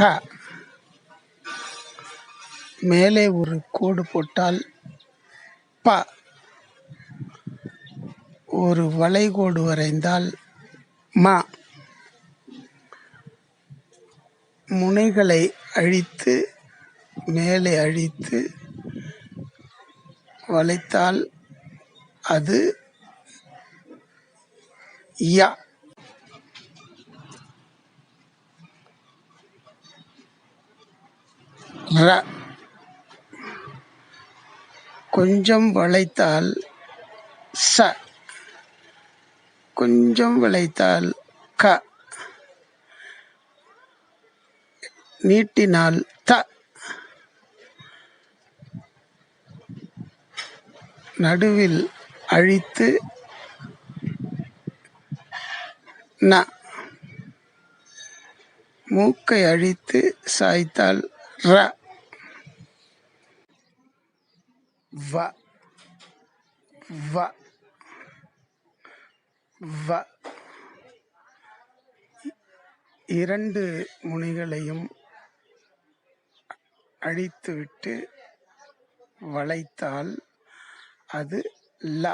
த மேலே ஒரு கோடு போட்டால் ப. ஒரு வளைகோடு வரைந்தால் ம. முனைகளை அழித்து மேலே அழித்து வளைத்தால் அது யா. ர கொஞ்சம் வளைத்தால் ச கொஞ்சம் வளைத்தால் க நீட்டினால் த நடுவில் அழித்து ந மூக்கை அழித்து சாய்த்தால் ர. வ வ வ. இரண்டு முனைகளையும் அழித்துவிட்டு வளைத்தால் அது ல